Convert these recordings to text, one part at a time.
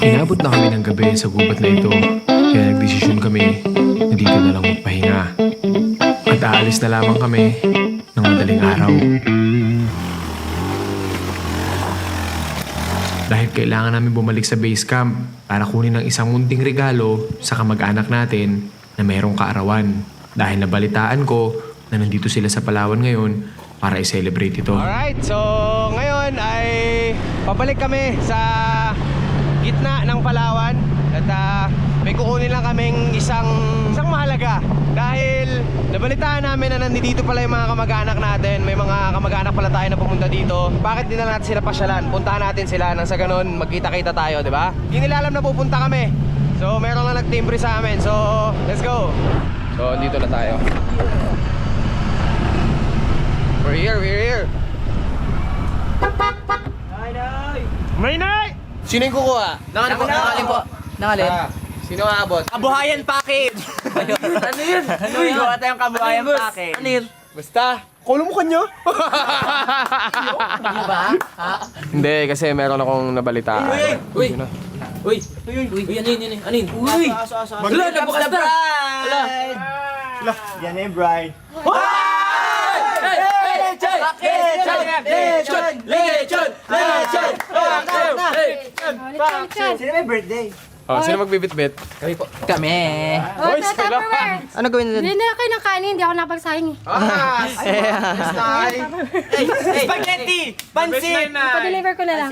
Inabot na kami ng gabi sa gubat na ito, kaya nagdesisyon kami na dito na lang magpahinga. At aalis na lamang kami ng madaling araw. Dahil kailangan namin bumalik sa base camp para kunin ang isang munting regalo sa kamag-anak natin na mayroong kaarawan. Dahil nabalitaan ko na nandito sila sa Palawan ngayon para i-celebrate ito. Alright, so ngayon ay pabalik kami sa gitna ng Palawan at ah, may kukunin lang kaming isang isang mahalaga dahil nabalitaan namin na nandito pala yung mga kamag-anak natin. May mga kamag-anak pala tayo na pumunta dito. Bakit di na natin sila pasyalan? Puntahan natin sila nang sa ganun magkita-kita tayo di ba? Hindi na pupunta kami. So meron lang nagtimbre sa amin. So let's go. So dito na tayo we're here we're here May nay! Sino yung kukuha? Nangalin po, nangalin po. Nangalin. Ah, sino ang abot? Kabuhayan package! ano yun? Ano yun? Gawa tayong kabuhayan package. Ano yun? Basta, kulo mo kanyo. Ano ba? Ha? Hindi, kasi meron akong nabalitaan. Uy! Uy! Uy! Uy! Uy! Ano yun? Ano yun? Ano yun? Uy! Wala! Nabukas na! Wala! Yan eh, Brian. Hey! Hey! Lechon! Lechon! Lechon! Lechon! Lechon! Lechon! Sino may birthday? Oh, sino magbibit-bit? Kami po. Kami! Oh, Boys, ito, sila. Tupperware. Ano gawin natin? Hindi na kayo ng kanin, hindi ako napagsayang eh. Ah! Stay! Spaghetti! Pansit! Pa-deliver ko na lang.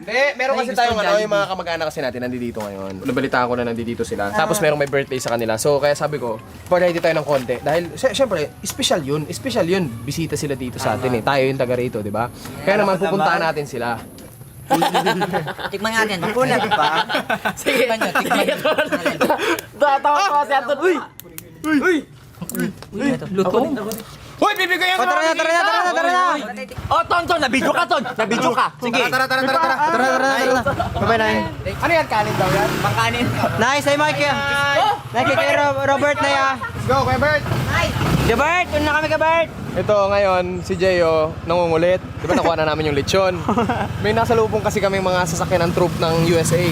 Hindi, meron kasi tayong ano, yung mga kamag-anak kasi natin nandito ngayon. Nabalitaan ko na nandito sila. Tapos merong may birthday sa kanila. So kaya sabi ko, party tayo ng konti. Dahil sy- syempre, special yun. Special yun. Bisita sila dito sa atin eh. Tayo yung taga rito, di ba? Kaya naman pupuntahan natin sila. Tikman natin. Mapunat pa. Sige. Tikman nyo, tikman nyo. Tatawa ko kasi ato. Uy! Uy! Uy! Luto? Hoy, bibigyan ko! Tara na, tara na, tara na, tara na! Oh, Tonton, nabidyo ka, Ton! Nabidyo ka! Sige! Tara, tara, tara, tara. Tara, tara, tara! Bye-bye, Nay. Ano yan, kanin daw yan? Pangkanin. Nay, sa'yo, Mike. Nay, kay Ro- Robert na ya. Let's go, Kuya Bert! Gabert, yun na kami, Gabert! Ito ngayon, si Jeyo, nangungulit. Di ba nakuha na namin yung lechon? May nasa lubong kasi kami mga sasakyan ng troop ng USA.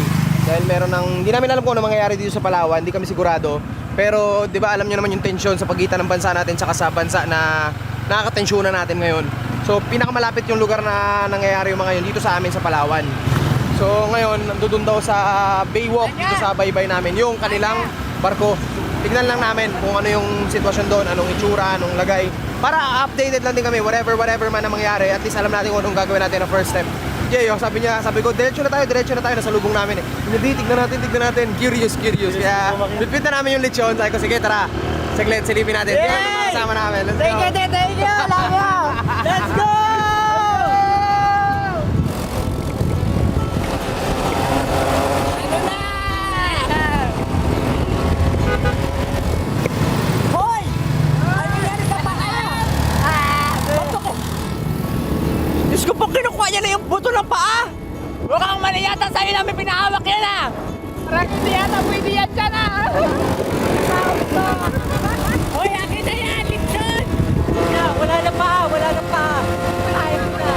Dahil meron ng, hindi namin alam kung ano mangyayari dito sa Palawan, hindi kami sigurado. Pero di ba alam nyo naman yung tension sa pagitan ng bansa natin saka sa bansa na nakakatensyonan natin ngayon. So pinakamalapit yung lugar na nangyayari yung mga yun dito sa amin sa Palawan. So ngayon, nandun daw sa Baywalk dito sa baybay namin yung kanilang barko. Tignan lang namin kung ano yung sitwasyon doon, anong itsura, anong lagay. Para updated lang din kami, whatever, whatever man ang mangyari. At least alam natin kung anong gagawin natin na first step. Jay, oh, sabi niya, sabi ko, diretso na tayo, diretso na tayo, nasa lubong namin eh. Hindi, tignan natin, tignan natin. Curious, curious. Kaya, bitbit na namin yung lechon. Sabi ko, sige, tara. Saglit, silipin natin. Ang mga kasama namin. Let's go. thank you! Love you! Let's go! Parang hindi yata pwede yan dyan ah! Hoy, akin na yan! Lipson! Wala, wala na pa! Wala na pa! Ayaw na!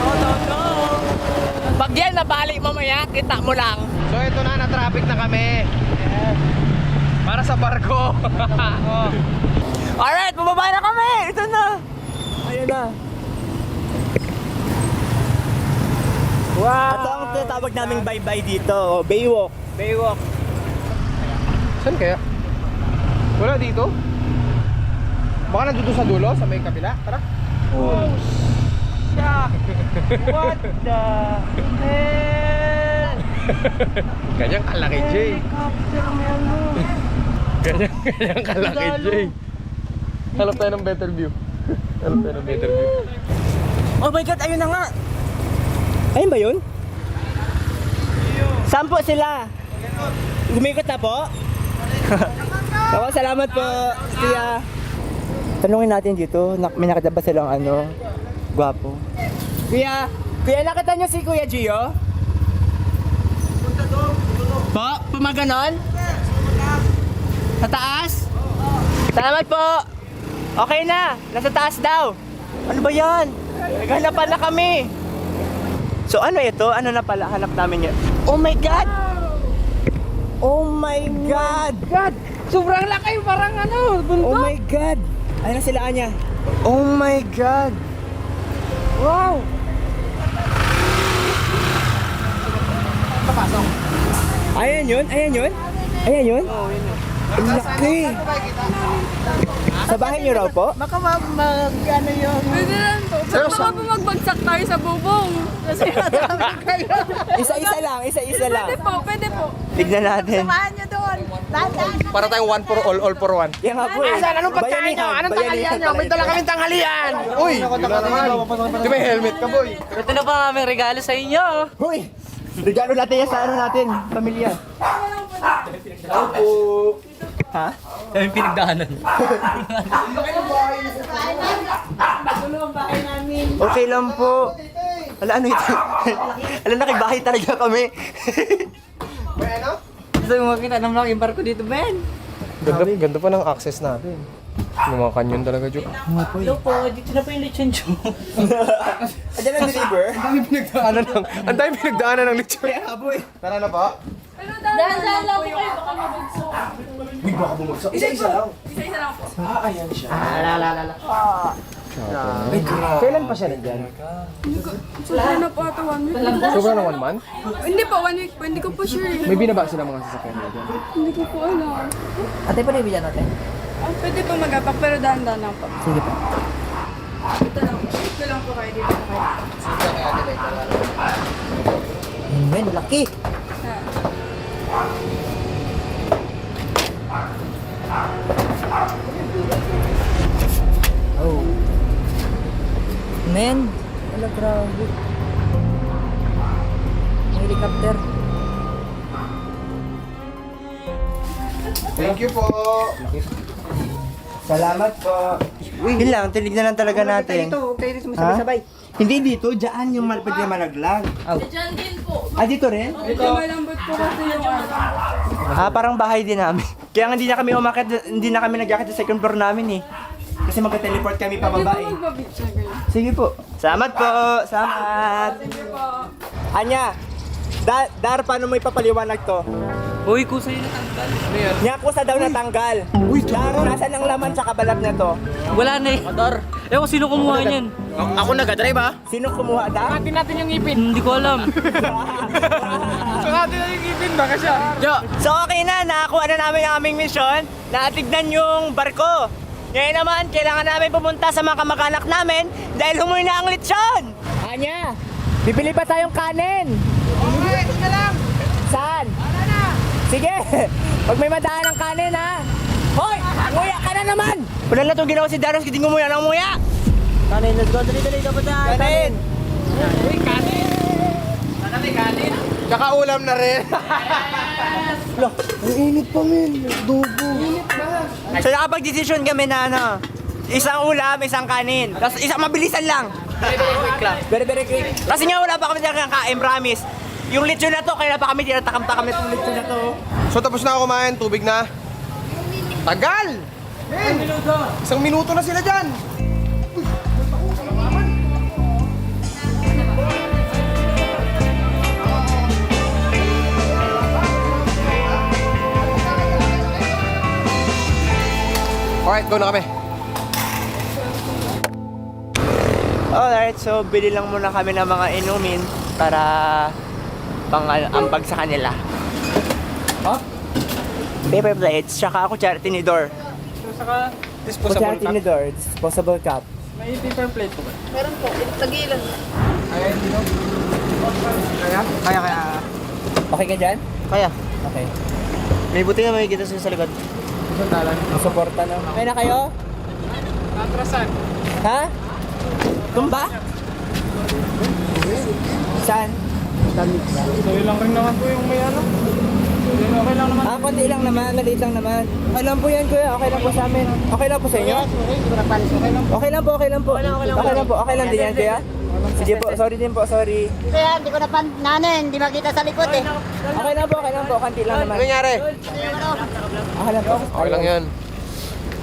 No, no, no! Pag yan nabalik mamaya, kita mo lang. So, ito na, na-traffic na kami. Para sa barko. Alright, bumaba na kami! Ito na! Ayun na. Wow! Ito ang tinatawag naming bye-bye dito, o Baywalk. Baywalk. Saan kaya? Wala dito? Baka nandito sa dulo, sa may kabila. Tara. Oh, Siya! What the hell? Ganyang kalaki, Jay. Helicopter may ano. Ganyan, ganyan kalaki, Jay. Hanap tayo ng better view. Hanap tayo ng better view. Oh my God, ayun na nga! Ayun ba yun? Saan po sila? Gumikot na po? Ako, salamat po, Kuya. Tanungin natin dito, nak may nakita ba silang ano, gwapo? Kuya, Kuya, nakita niyo si Kuya Gio? Po, pumaganon? Sa taas? Salamat po! Okay na, nasa taas daw. Ano ba yan? Naghanapan na kami. So ano ito? Ano na pala? Hanap namin yun. Oh my God! Oh my God! God! Sobrang laki, parang ano, Oh my God! Ayun na sila, Anya. Oh my God! Wow! Ayan yun? Ayan yun? Ayan yun? Oo, yun yun. Ang laki! Sa bahay niyo raw po? Baka mag, mag ano yun. Pwede lang po. Pero baka po magbagsak tayo sa bubong. Kasi madami kayo. Isa-isa lang, isa-isa lang. Pwede po, pwede po. Tignan natin. Samahan nyo doon. Dahan-dahan. Para tayong one for all, all for one. Yan nga po eh. Asan? Anong pagkain nyo? Anong tanghalian nyo? May dala kaming tanghalian! Uy! Wala naman. Di ba helmet ka, boy? Ito na pa aming regalo sa inyo. Hoy! Regalo natin yan sa ano natin, pamilya. Ha? Kami pinagdaanan. Okay lang po. Ala, ano ito? Ala, nakibahay talaga kami. Gusto mo makita ng malaking barko dito, Ben? Ganda, ganda pa ng access natin. Yung mga kanyon talaga, Jo. Hello po, dito na po yung lechon Joe. Ayan ang deliver. Pinagdaanan ng, ang dami pinagdaanan ng lechon. Tara na pa. Dahan-dahan lang po kayo, baka mabagsak. Isa-isa lang. Isa-isa lang po. Kailan pa siya nandyan? Sobra na po ata one week. Sobrang na one month? Hindi po, one week po. Hindi ko po sure eh. May binaba sila mga sasakyan na dyan. Hindi ko po alam. Ate, pa nabigyan natin? Ah, pwede po mag-apak, pero dahan-dahan lang po. Sige po. Ito lang po. Ito lang po kayo dito na kayo. Ben, laki. Oh. Men, wala grabe. May helicopter. Thank you po. Salamat po. Yun lang, tinignan lang talaga natin. Dito, kayo dito Ha? sabay-sabay. Hindi dito, dyan yung malapit na malaglag. Diyan din po. Ah, dito rin? Ito. Malambot po kasi yung ano. Ah, parang bahay din namin. Kaya nga hindi na kami umakit, hindi na kami nag sa second floor namin eh. Kasi magka-teleport kami pababa eh. Sige po. Salamat po. Salamat. Sige po. Anya, da Dar, paano mo ipapaliwanag to? Uy, kusa yun natanggal. Niya kusa daw natanggal. Uy, Dar, nasa ng laman sa kabalat na to? Wala na eh. Ador. Ewan ko sino kumuha niyan. Ako nag-drive ha? Sino kumuha, Dar? Hindi ko alam. Sukati na yung ipin, baka siya. Jo! So okay na, nakakuha na namin ang aming misyon. Natignan yung barko. Ngayon naman, kailangan namin pumunta sa mga kamag-anak namin dahil humuwi na ang lechon. Anya, bibili pa tayong kanin. Okay, ito na lang. Saan? Sige, pag may madaan ng kanin ha. Hoy, nguya ka na naman. Wala na itong ginawa si Daros, hindi ngumuya ng nguya. Kanin, let's go. Dali, dali, dapat na. Kanin. Tsaka ulam na rin. So nakapag-desisyon kami na ano, isang ulam, isang kanin. Tapos isang mabilisan lang. Very, very quick lang. Very, very quick. Kasi nga wala pa kami talagang kain, promise. Yung lechon na to, kaya pa kami tinatakam-takam itong lechon na to. So tapos na ako kumain, tubig na. Tagal! Isang minuto na sila dyan. Alright, go na kami. Alright, so bili lang muna kami ng mga inumin para pang ambag sa kanila. Oh? Paper plates, tsaka ako charity tinidor. Saka Kutsara tinidor, disposable cup. May paper plate po ba? Meron po. Tagilan. Kaya hindi? Kaya? Kaya, kaya. Okay ka dyan? Kaya. Okay. May buti na may kita sa likod. Suporta na. Okay na kayo? Atrasan. Ha? Tumba? Saan? Sa'yo lang rin naman po yung may ano. Okay lang naman. Ah, konti lang naman, maliit lang naman. Okay lang po yan, kuya. Okay lang po sa amin. Okay lang po sa inyo? Okay lang po, okay lang po. Okay lang po, okay lang din yan, kuya. Sige po, sorry din po, sorry. Kaya hindi ko na pan nanin, hindi makita sa likod eh. Okay lang po, okay lang po. Konti lang naman. Ano nangyari? Okay lang po. Okay lang yan.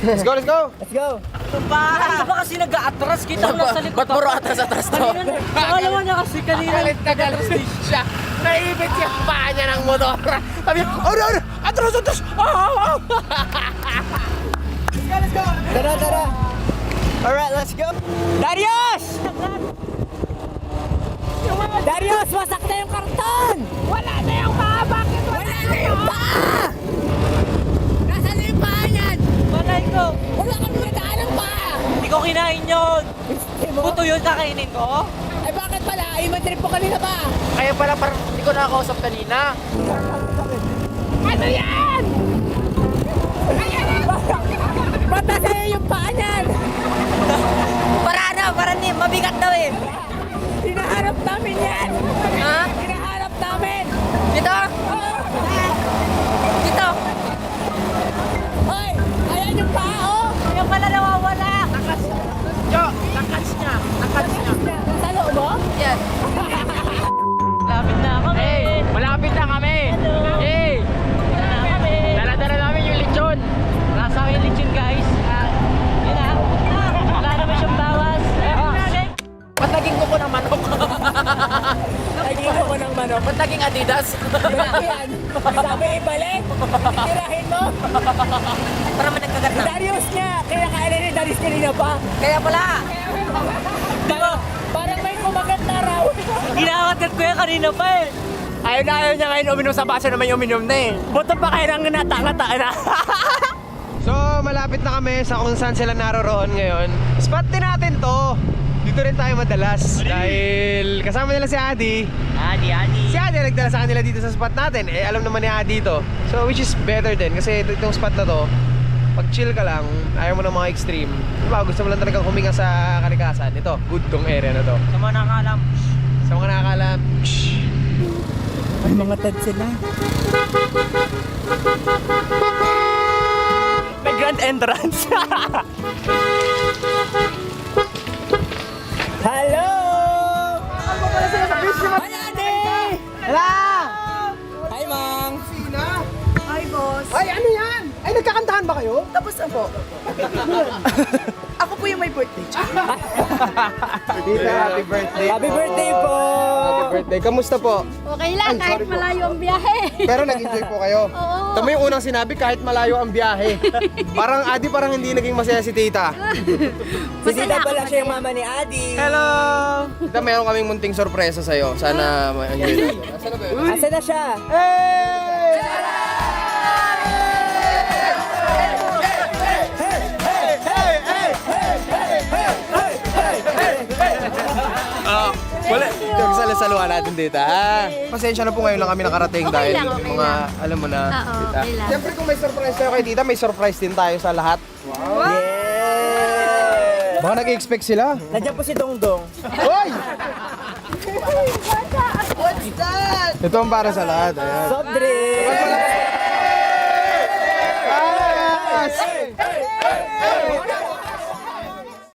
Let's go, let's go! Let's go. Ba? Ano ba kasi nag-aatras? Kita ko lang sa likod. Ba't puro atras-atras to? Pangalawa na kasi kanina. Galit na galit siya. Naibit yung paa niya ng motor. Sabi niya, ano, ano, atras, atras. Ah, ah, ah. Tara, tara. Alright, let's go. Darius! Darius, wasak na yung karton! Wala na yung paa! Bakit wala, na yung paa? Nasaan na yung paa niyan? Malay ko. Wala kang madaan ng paa! Hindi ko kinain yun. Buto yun kakainin ko? Ay bakit pala? Ay, trip po kanina ba? Kaya pala parang hindi ko nakakausap kanina. Ano yan? Ba't nasa yung paa niyan? Para na, para ni, mabigat daw eh. Hinahanap namin yan! Ha? Hinahanap namin! Dito? Dito? Ng manok. Ba't naging Adidas? Yan! Sabi, ibalik! Tirahin mo! Para man nagkagat na. Darius niya! Kaya kailan ni Darius kanina pa? Kaya pala. Di ba? Parang may kumagat na raw. Ginakagat ko yan kanina pa eh. Ayaw na ayaw niya ngayon uminom sa baso naman yung uminom na eh. Buto pa kayo nang nata-ngata na. So, malapit na kami sa kung saan sila naroroon ngayon. Spot din natin to. Dito rin tayo madalas. Dahil kasama nila si Adi. Adi, adi. Si Adi nagdala sa kanila dito sa spot natin. Eh, alam naman ni Adi to. So, which is better din. Kasi ito, itong spot na to, pag chill ka lang, ayaw mo ng mga extreme. Diba, gusto mo lang talagang huminga sa kalikasan. Ito, good tong area na to. Sa mga nakakalam. Sa mga nakakalam. Ay, mga tad sila. May grand entrance. Ay, nagkakantahan ba kayo? Tapos na po. Ako po yung may birthday. Tita, happy birthday Happy birthday po! Happy birthday. Kamusta po? Okay lang, kahit malayo ang biyahe. Pero nag-enjoy po kayo. Oo. Tama yung unang sinabi, kahit malayo ang biyahe. parang Adi parang hindi naging masaya si Tita. Si Tita pala siya yung mama ni Adi. Hello! Tita, meron kaming munting sorpresa sa'yo. Sana ma-enjoy mo. Nasaan na ba yun? Asa na siya? Wala. Nagsalusaluhan natin dito, ha? Pasensya na po ngayon lang kami nakarating Okay dahil lang, okay mga, lang. alam mo na, Oo, tita. okay lang. Siyempre kung may surprise tayo kay tita, may surprise din tayo sa lahat. Yeah! Baka nag-expect sila. Nandiyan po si Dongdong. Hoy! Ito ang para sa lahat. Ayan. Soft drink!